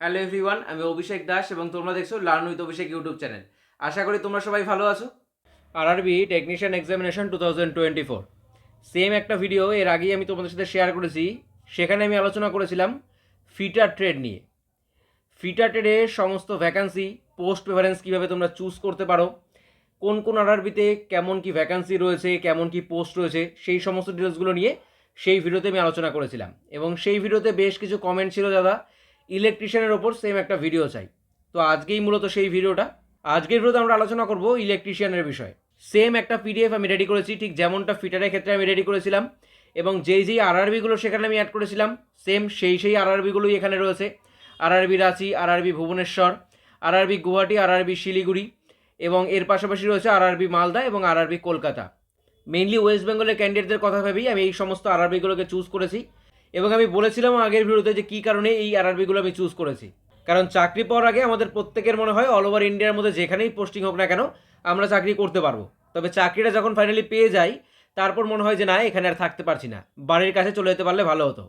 Hello everyone, আমি অভিষেক দাস এবং তোমরা দেখছ learn with Abhishek YouTube channel. আশা করি তোমরা সবাই ভালো আছো। RRB technician examination two thousand twenty four same একটা ভিডিও এর আগেই আমি তোমাদের সাথে শেয়ার করেছি। সেখানে আমি আলোচনা করেছিলাম ফিটার ট্রেড নিয়ে। ফিটার ট্রেডে সমস্ত ভ্যাকান্সি পোস্ট প্রেফারেন্স কীভাবে তোমরা চুজ করতে পারো, কোন কোন আরআরবিতে কেমন কি ভ্যাকান্সি রয়েছে, কেমন কি পোস্ট রয়েছে, সেই সমস্ত ডিটেলসগুলো নিয়ে সেই ভিডিওতে আমি আলোচনা করেছিলাম। এবং সেই ভিডিওতে বেশ কিছু কমেন্ট ছিল দাদা। ইলেকট্রিশিয়ানের ওপর সেম একটা ভিডিও চাই। তো আজকেই মূলত সেই ভিডিওটা আজকের ভিডিওতে আমরা আলোচনা করব ইলেকট্রিশিয়ানের বিষয়ে। সেম একটা পিডিএফ আমি রেডি করেছি, ঠিক যেমনটা ফিটারের ক্ষেত্রে আমি রেডি করেছিলাম এবং যেই যেই আরআরবিগুলো সেখানে আমি অ্যাড করেছিলাম সেম সেই সেই আরআরবিগুলোই এখানে রয়েছে। RRB Ranchi RRB Bhubaneswar RRB Guwahati RRB Siliguri এবং এর পাশাপাশি রয়েছে আরআরবি মালদা এবং আরআরবি কলকাতা। মেইনলি ওয়েস্ট বেঙ্গলের ক্যান্ডিডেটদের কথা ভেবেই আমি এই সমস্ত আরআরবিগুলোকে চুজ করেছি। এবং আমি বলেছিলাম আগের ভিডিওতে যে কী কারণে এই আরআরবিগুলো আমি চুজ করেছি। কারণ চাকরি পাওয়ার আগে আমাদের প্রত্যেকের মনে হয় অল ওভার ইন্ডিয়ার মধ্যে যেখানেই পোস্টিং হোক না কেন, আমরা চাকরি করতে পারব। তবে চাকরিটা যখন ফাইনালি পেয়ে যাই, তারপর মনে হয় যে না, এখানে আর থাকতে পারছি না। বাড়ির কাছে চলে যেতে পারলে ভালো হতো।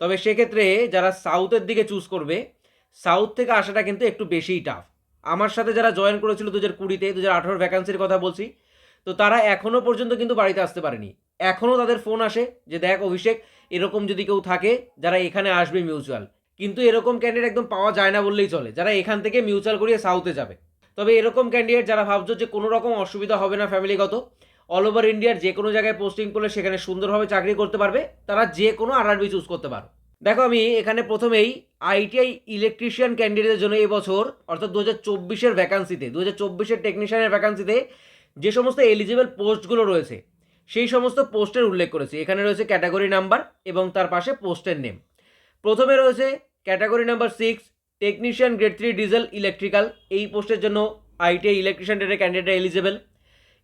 তবে সেক্ষেত্রে যারা সাউথের দিকে চুজ করবে সাউথ থেকে আসাটা কিন্তু একটু বেশিই টাফ আমার সাথে যারা জয়েন করেছিল দু হাজার কুড়িতে দু হাজার আঠারোর ভ্যাকান্সির কথা বলছি, তো তারা এখনও পর্যন্ত কিন্তু বাড়িতে আসতে পারেনি। এখনও তাদের ফোন আসে যে দেখ অভিষেক এরকম যদি কেউ থাকে, যারা এখানে আসবে মিউচুয়াল কিন্তু এরকম ক্যান্ডিডেট একদম পাওয়া যায় না বললেই চলে। যারা এখান থেকে মিউচুয়াল করিয়ে সাউথে যাবে। তবে এরকম ক্যান্ডিডেট যারা ভাবছ যে কোনো রকম অসুবিধা হবে না ফ্যামিলিগত অল ওভার ইন্ডিয়ার যে কোনো জায়গায় পোস্টিং করলে সেখানে সুন্দরভাবে চাকরি করতে পারবে। তারা যে কোনো আরআরবি চুজ করতে পারো। দেখো আমি এখানে প্রথমেই আইটিআই ইলেকট্রিশিয়ান ক্যান্ডিডেটের জন্য এবছর অর্থাৎ দু হাজার চব্বিশের ভ্যাকান্সিতে দু হাজার চব্বিশের টেকনিশিয়ানের ভ্যাকান্সিতে যে সমস্ত এলিজিবল পোস্টগুলো রয়েছে সেই সমস্ত পোস্টের উল্লেখ করেছি। এখানে রয়েছে ক্যাটাগরি নাম্বার এবং তার পাশে পোস্টের নেম। প্রথমে রয়েছে category number six, technician grade three diesel electrical. এই পোস্টের জন্য আইটিআই ইলেকট্রিশিয়ান ট্রেডের ক্যান্ডিডেট এলিজিবল।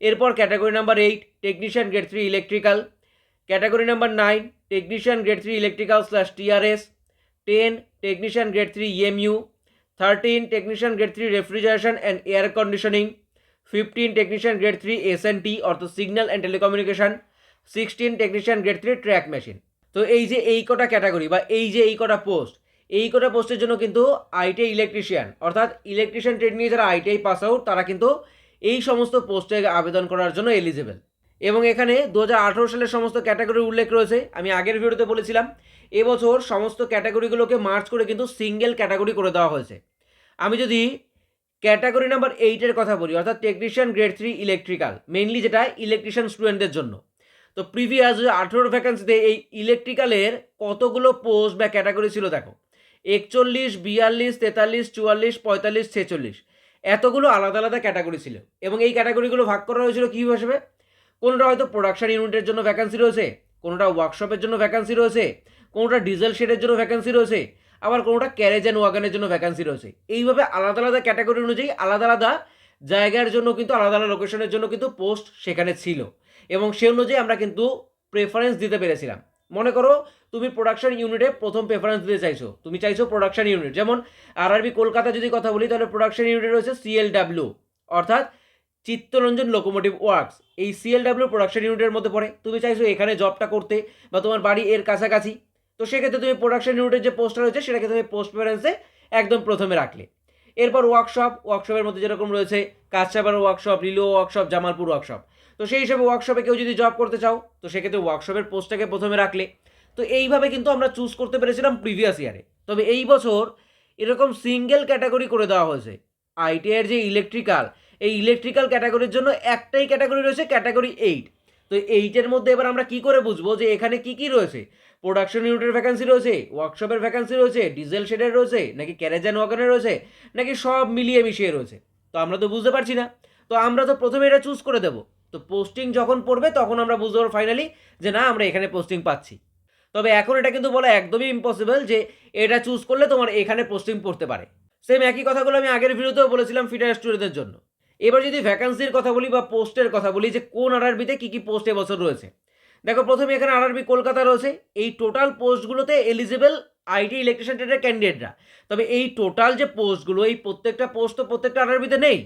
এরপর category number eight, technician grade three electrical. Category number nine, technician grade three electrical slash TRS ten, technician grade three EMU thirteen, technician grade three refrigeration and air conditioning. Fifteen technician grade three S N T অর্থাৎ signal and telecommunication sixteen technician grade three track machine তো এই যে এই কটা category বা এই যে এই কটা পোস্ট এই কটা পোস্টের জন্য কিন্তু আইটিআই ইলেকট্রিশিয়ান অর্থাৎ ইলেকট্রিশিয়ান ট্রেড নিয়ে যারা আইটিআই পাস আউট তারা কিন্তু এই সমস্ত পোস্টে আবেদন করার জন্য এলিজিবল এবং এখানে দু হাজার আঠেরো সালের সমস্ত ক্যাটাগরি উল্লেখ রয়েছে, আমি আগের ভিডিওতে বলেছিলাম, এবছর সমস্ত ক্যাটাগরিগুলোকে মার্চ করে কিন্তু সিঙ্গেল ক্যাটাগরি করে দেওয়া হয়েছে। আমি যদি ক্যাটাগরি নাম্বার এইটের কথা বলি, অর্থাৎ technician grade three electrical mainly যেটা ইলেকট্রিশিয়ান স্টুডেন্টদের জন্য। তো প্রিভিয়াস দু আঠেরোর ভ্যাকান্সিতে এই ইলেকট্রিক্যালের কতগুলো পোস্ট বা ক্যাটাগরি ছিল দেখো? একচল্লিশ, বিয়াল্লিশ, তেতাল্লিশ, চুয়াল্লিশ, পঁয়তাল্লিশ, ছেচল্লিশ, এতগুলো আলাদা আলাদা ক্যাটাগরি ছিল। এবং এই ক্যাটাগরিগুলো ভাগ করা হয়েছিল কী হিসেবে? কোনোটা হয়তো প্রোডাকশান ইউনিটের জন্য ভ্যাকান্সি রয়েছে, কোনোটা ওয়ার্কশপের জন্য ভ্যাকান্সি রয়েছে, কোনোটা ডিজেল শেডের জন্য ভ্যাকান্সি রয়েছে আবার কোনোটা ক্যারেজ অ্যান্ড ওয়াগানের জন্য ভ্যাকান্সি রয়েছে। এইভাবে আলাদা আলাদা ক্যাটাগরি অনুযায়ী আলাদা আলাদা জায়গার জন্য কিন্তু আলাদা আলাদা লোকেশনের জন্য কিন্তু পোস্ট সেখানে ছিল। এবং সে অনুযায়ী আমরা কিন্তু প্রেফারেন্স দিতে পেরেছিলাম। মনে করো তুমি প্রোডাকশন ইউনিটে প্রথম প্রেফারেন্স দিতে চাইছো। তুমি চাইছো প্রোডাকশন ইউনিট যেমন আরআরবি কলকাতা যদি কথা বলি, তাহলে প্রোডাকশন ইউনিটে রয়েছে সিএলডাব্লিউ অর্থাৎ চিত্তরঞ্জন লোকোমোটিভ ওয়ার্কস এই সিএলডাব্লিউ প্রোডাকশন ইউনিটের মধ্যে পড়ে। তুমি চাইছো এখানে জবটা করতে বা তোমার বাড়ি এর কাছাকাছি। তো সেক্ষেত্রে তুমি প্রোডাকশন ইউনিটের যে পোস্টটা রয়েছে, সেটাকে তুমি পোস্ট প্রেফারেন্সে একদম প্রথমে রাখলে। এরপর ওয়ার্কশপ ওয়ার্কশপের মধ্যে যেরকম রয়েছে কাছাপার ওয়ার্কশপ রিলো ওয়ার্কশপ জামালপুর ওয়ার্কশপ তো সেই হিসাবে ওয়ার্কশপে কেউ যদি জব করতে চাও, তো সেক্ষেত্রে ওয়ার্কশপের পোস্টটাকে প্রথমে রাখলে। তো এইভাবে কিন্তু আমরা চুজ করতে পেরেছিলাম প্রিভিয়াস ইয়ারে তবে এই বছর এরকম সিঙ্গেল ক্যাটাগরি করে দেওয়া হয়েছে। আইটিআইয়ের যে ইলেকট্রিক্যাল এই ইলেকট্রিক্যাল ক্যাটাগরির জন্য একটাই ক্যাটাগরি রয়েছে ক্যাটাগরি এইট তো এইটের মধ্যে এবার আমরা কি করে বুঝব যে এখানে কি কি রয়েছে? প্রোডাকশন ইউনিটের ভ্যাকান্সি রয়েছে ওয়ার্কশপের ভ্যাকান্সি রয়েছে ডিজেল শেডের রয়েছে, নাকি ক্যারেজ অ্যান্ড ওয়াগনের রয়েছে, নাকি সব মিলিয়ে মিশিয়ে রয়েছে? তো আমরা তো বুঝতে পারছি না। তো আমরা তো প্রথমে এটা চুজ করে দেবো। তো পোস্টিং যখন পড়বে তখন আমরা বুঝতে পারব ফাইনালি যে না, আমরা এখানে পোস্টিং পাচ্ছি। তবে এখন এটা কিন্তু বলা একদমই ইম্পসিবল যে এটা চুজ করলে তোমার এখানে পোস্টিং পড়তে পারে। সেম একই কথাগুলো আমি আগের ভিডিওতেও বলেছিলাম ফিটার স্টুডেন্টদের জন্য। এবার যদি ভ্যাকান্সির কথা বলি বা পোস্টের কথা বলি, যে কোন আরআরবিতে কী কী পোস্ট এবছর রয়েছে? দেখো, প্রথমে এখানে আরআরবি কলকাতা রয়েছে। এই টোটাল পোস্টগুলোতে এলিজিবল আইটি ইলেকট্রিশিয়ান ট্রেডের ক্যান্ডিডেটরা তবে এই টোটাল যে পোস্টগুলো এই প্রত্যেকটা পোস্ট তো প্রত্যেকটা আরআরবিতে নেই।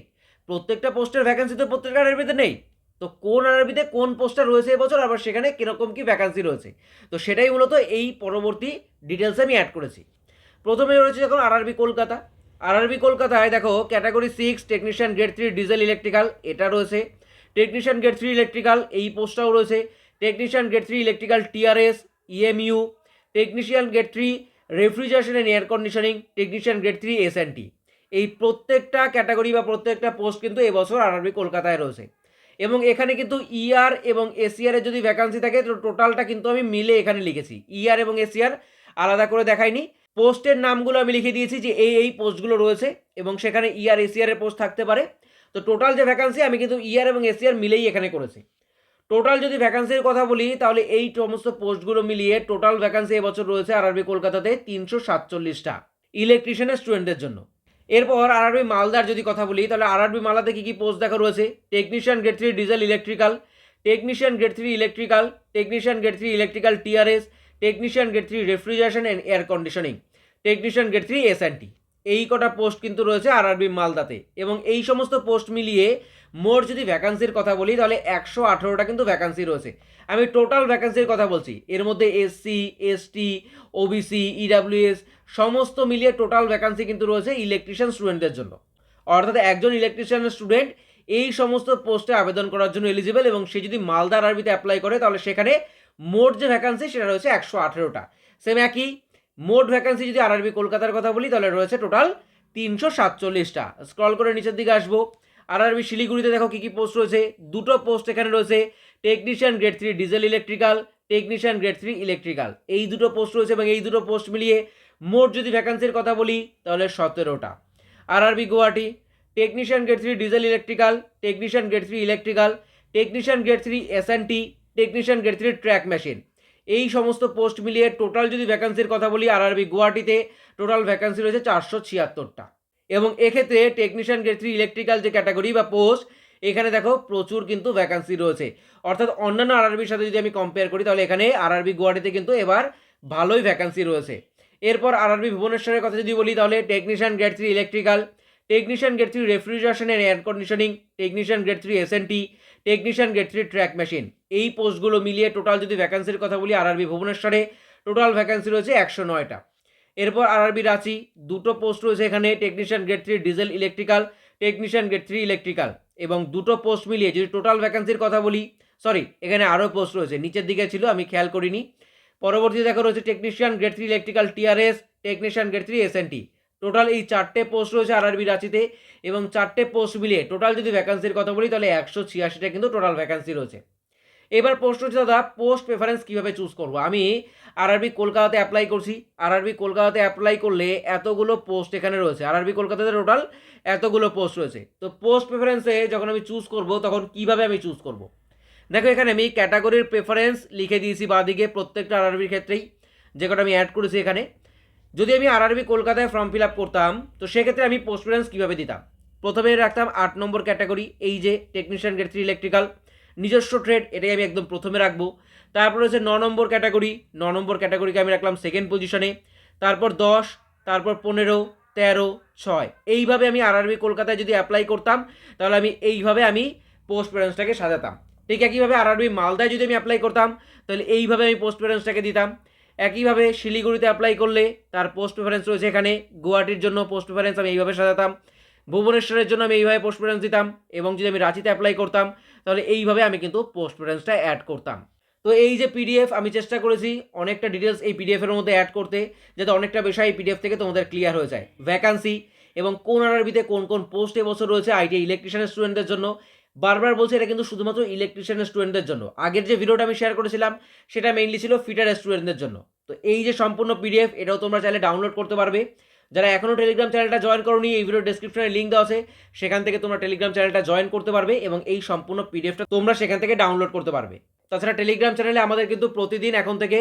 প্রত্যেকটা পোস্টের ভ্যাকান্সি তো প্রত্যেকটা আরআরবিতে নেই। তো কোন আরআরবিতে কোন পোস্টটা রয়েছে এবছর, আবার সেখানে কীরকম কী ভ্যাকান্সি রয়েছে? তো সেটাই মূলত এই পরবর্তী ডিটেলসে আমি অ্যাড করেছি। প্রথমে রয়েছে যখন আরআরবি কলকাতা। আরআরবি কলকাতায় দেখো category six technician grade three diesel electrical এটা রয়েছে। টেকনিশিয়ান গ্রেড থ্রি ইলেকট্রিক্যাল এই পোস্টটাও রয়েছে। Technician grade three electrical TRS EMU technician grade three refrigeration and air conditioning technician grade three S এই প্রত্যেকটা ক্যাটাগরি বা প্রত্যেকটা পোস্ট কিন্তু এবছর আরআরবি কলকাতায় রয়েছে। এবং এখানে কিন্তু ইআর এবং এসিআরের যদি ভ্যাকান্সি থাকে, তো টোটালটা কিন্তু আমি মিলে এখানে লিখেছি। ইআর এবং এসিআর আলাদা করে দেখাইনি। পোস্টের নামগুলো আমি লিখে দিয়েছি যে এই এই পোস্টগুলো রয়েছে এবং সেখানে ইআর এসিআরের পোস্ট থাকতে পারে। তো টোটাল যে ভ্যাকান্সি আমি কিন্তু ইয়ার এবং এসিআর মিলেই এখানে করেছি। টোটাল যদি ভ্যাকান্সির কথা বলি, তাহলে এই সমস্ত পোস্টগুলো মিলিয়ে টোটাল ভ্যাকান্সি এবছর রয়েছে আরআরবি কলকাতাতে তিনশো সাতচল্লিশটা ইলেকট্রিশিয়ানের স্টুডেন্টদের জন্য। এরপর আরআরবি মালদার যদি কথা বলি, তাহলে আরআরবি মালাতে কী কী পোস্ট দেখা রয়েছে? Technician grade three diesel electrical technician grade three electrical technician grade three electrical TRS technician grade three refrigeration and air conditioning technician grade three S এই কটা পোস্ট কিন্তু রয়েছে আরআরবি মালদাতে। এবং এই সমস্ত পোস্ট মিলিয়ে মোট যদি ভ্যাকান্সির কথা বলি, তাহলে একশো আঠেরোটা কিন্তু ভ্যাকান্সি রয়েছে। আমি টোটাল ভ্যাকান্সির কথা বলছি। এর মধ্যে এসসি এসটি ওবিসি ইডাব্লিউএস সমস্ত মিলিয়ে টোটাল ভ্যাকান্সি কিন্তু রয়েছে ইলেকট্রিশিয়ান স্টুডেন্টদের জন্য। অর্থাৎ একজন ইলেকট্রিশিয়ান স্টুডেন্ট এই সমস্ত পোস্টে আবেদন করার জন্য এলিজিবল এবং সে যদি মালদার আরবিতে অ্যাপ্লাই করে, তাহলে সেখানে মোট যে ভ্যাকান্সি সেটা রয়েছে একশো আঠেরোটা। সেম একই মোট ভ্যাকান্সি যদি আরআরবি কলকাতার কথা বলি, তাহলে রয়েছে টোটাল তিনশো সাতচল্লিশটা। স্ক্রল করে নিচের দিকে আসব। আরআরবি শিলিগুড়িতে দেখো কী কী পোস্ট রয়েছে। দুটো পোস্ট এখানে রয়েছে। Technician grade three diesel electrical technician grade three electrical এই দুটো পোস্ট রয়েছে এবং এই দুটো পোস্ট মিলিয়ে মোট যদি ভ্যাকান্সির কথা বলি, তাহলে সতেরোটা। RRB Guwahati technician grade three diesel electrical technician grade three electrical technician grade three S T technician grade three track machine এই সমস্ত পোস্ট মিলিয়ে টোটাল যদি ভ্যাকান্সির কথা বলি আরআরবি গুয়াহাটিতে টোটাল ভ্যাকান্সি রয়েছে চারশো ছিয়াত্তরটা। এবং এক্ষেত্রে টেকনিশিয়ান গ্রেড থ্রি ইলেকট্রিক্যাল যে ক্যাটাগরি বা পোস্ট এখানে দেখো প্রচুর কিন্তু ভ্যাকান্সি রয়েছে। অর্থাৎ অন্যান্য আরআরবির সাথে যদি আমি কম্পেয়ার করি, তাহলে এখানে আরআরবি গুয়াহাটিতে কিন্তু এবার ভালোই ভ্যাকান্সি রয়েছে। এরপর আরআরবি ভুবনেশ্বরের কথা যদি বলি, তাহলে technician grade three electrical technician grade three refrigeration and air conditioning technician grade three S technician grade three track machine এই পোস্টগুলো মিলিয়ে টোটাল যদি ভ্যাকান্সির কথা বলি আরআরবি ভুবনেশ্বরে টোটাল ভ্যাকান্সি রয়েছে একশো নয়টা। এরপর আরআরবি রাঁচি দুটো পোস্ট রয়েছে এখানে technician grade three diesel electrical technician grade three electrical এবং দুটো পোস্ট মিলিয়ে যদি টোটাল ভ্যাকান্সির কথা বলি সরি এখানে আরও পোস্ট রয়েছে, নিচের দিকে ছিল, আমি খেয়াল করিনি। পরবর্তী দেখা রয়েছে technician grade three electrical TRS technician grade three S total এই চারটে পোস্ট রয়েছে আরআরবি রাঁচিতে এবং চারটে পোস্ট মিলিয়ে টোটাল যদি ভ্যাকান্সির কথা বলি, তাহলে একশো ছিয়াশিটা কিন্তু টোটাল ভ্যাকান্সি রয়েছে। এবার প্রশ্ন হচ্ছে, দাদা পোস্ট প্রেফারেন্স কীভাবে চুজ করব? আমি আরআরবি কলকাতাতে অ্যাপ্লাই করছি। আরআরবি কলকাতাতে অ্যাপ্লাই করলে এতগুলো পোস্ট এখানে রয়েছে। আরআরবি কলকাতাতে টোটাল এতগুলো পোস্ট রয়েছে। তো পোস্ট প্রেফারেন্সে যখন আমি চুজ করব, তখন কীভাবে আমি চুজ করব? দেখো, এখানে আমি ক্যাটাগরির প্রেফারেন্স লিখে দিয়েছি বাদিকে প্রত্যেকটা আরআরবির ক্ষেত্রেই। যে কটা আমি অ্যাড করেছি এখানে। যদি আমি আরআরবি কলকাতায় ফর্ম ফিল আপ করতাম, তো সেক্ষেত্রে আমি পোস্ট প্রেফারেন্স কীভাবে দিতাম? প্রথমে রাখতাম আট নম্বর ক্যাটাগরি এই যে টেকনিশিয়ান গ্রেড থ্রি ইলেকট্রিক্যাল নিজস্ব ট্রেড এটাই আমি একদম প্রথমে রাখব। তারপর হচ্ছে ন নম্বর ক্যাটাগরি ন নম্বর ক্যাটাগরিকে আমি রাখলাম সেকেন্ড পজিশনে তারপর দশ, তারপর পনেরো, তেরো, ছয়। এইভাবে আমি আরআরবি কলকাতায় যদি অ্যাপ্লাই করতাম, তাহলে আমি এইভাবে আমি পোস্ট প্রেফারেন্সটাকে সাজাতাম। ঠিক একইভাবে আরআরবি মালদায় যদি আমি অ্যাপ্লাই করতাম, তাহলে এইভাবে আমি পোস্ট প্রেফারেন্সটাকে দিতাম। একইভাবে শিলিগুড়িতে অ্যাপ্লাই করলে তার পোস্ট প্রেফারেন্স রয়েছে এখানে। গুয়াহাটির জন্য পোস্ট প্রেফারেন্স আমি এইভাবে সাজাতাম। ভুবনেশ্বরের জন্য আমি এইভাবে পোস্ট প্রেফারেন্স দিতাম এবং যদি আমি রাঁচিতে অ্যাপ্লাই করতাম, তাহলে এইভাবে আমি কিন্তু পোস্ট প্রেফারেন্সটা অ্যাড করতাম। তো এই যে পিডিএফ আমি চেষ্টা করেছি অনেকটা ডিটেলস এই পিডিএফের মধ্যে অ্যাড করতে, যাতে অনেকটা বিষয় এই পিডিএফ থেকে তোমাদের ক্লিয়ার হয়ে যায়। ভ্যাকান্সি এবং কোন আরবিতে কোন কোন পোস্ট এবছর রয়েছে আইটি ইলেকট্রিশিয়ানের স্টুডেন্টদের জন্য। বারবার বলছি এটা কিন্তু শুধুমাত্র ইলেকট্রিশিয়ান স্টুডেন্টদের জন্য। আগের যে ভিডিওটা আমি শেয়ার করেছিলাম, সেটা মেইনলি ছিল ফিটার স্টুডেন্টদের জন্য। তো এই যে সম্পূর্ণ পিডিএফ এটাও তোমরা চাইলে ডাউনলোড করতে পারবে। যারা এখনও টেলিগ্রাম চ্যানেলটা জয়েন করোনি, এই ভিডিও ডেসক্রিপশনে লিঙ্ক দেওয়া আছে। সেখান থেকে তোমরা টেলিগ্রাম চ্যানেলটা জয়েন করতে পারবে এবং এই সম্পূর্ণ পিডিএফটা তোমরা সেখান থেকে ডাউনলোড করতে পারবে। তাছাড়া টেলিগ্রাম চ্যানেলে আমাদের কিন্তু প্রতিদিন এখন থেকে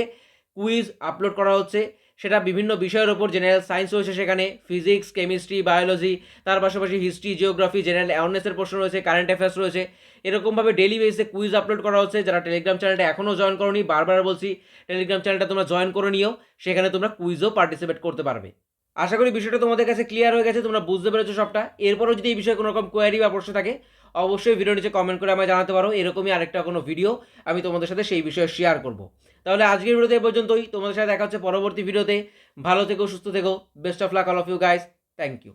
কুইজ আপলোড করা হচ্ছে। সেটা বিভিন্ন বিষয়ের ওপর জেনারেল সায়েন্স রয়েছে সেখানে ফিজিক্স কেমিস্ট্রি বায়োলজি তার পাশাপাশি হিস্ট্রি জিওগ্রাফি জেনারেল অ্যাওয়ারনেসের প্রশ্ন রয়েছে কারেন্ট অ্যাফেয়ার্স রয়েছে। এরকমভাবে ডেলি বেসে কুইজ আপলোড করা হচ্ছে, যারা টেলিগ্রাম চ্যানেলটা এখনও জয়েন করনি, বারবার বলছি টেলিগ্রাম চ্যানেলটা তোমরা জয়েন করে নিও, সেখানে তোমরা কুইজও পার্টিসিপেট করতে পারবে। আশা করি বিষয়টা তোমাদের কাছে ক্লিয়ার হয়ে গেছে, তোমরা বুঝতে পেরেছ সবটা। এরপরও যদি এই বিষয়ে কোনো রকম কোয়ারি বা প্রশ্ন থাকে অবশ্যই ভিডিও নিচে কমেন্ট করে আমায় জানাতে পারো, এরকমই আরেকটা কোনো ভিডিও আমি তোমাদের সাথে সেই বিষয়ে শেয়ার করব। তাহলে আজকের ভিডিওতে এ পর্যন্তই, তোমাদের সাথে দেখা হচ্ছে পরবর্তী ভিডিওতে ভালো থেকো, সুস্থ থেকো best of luck all of you guys thank you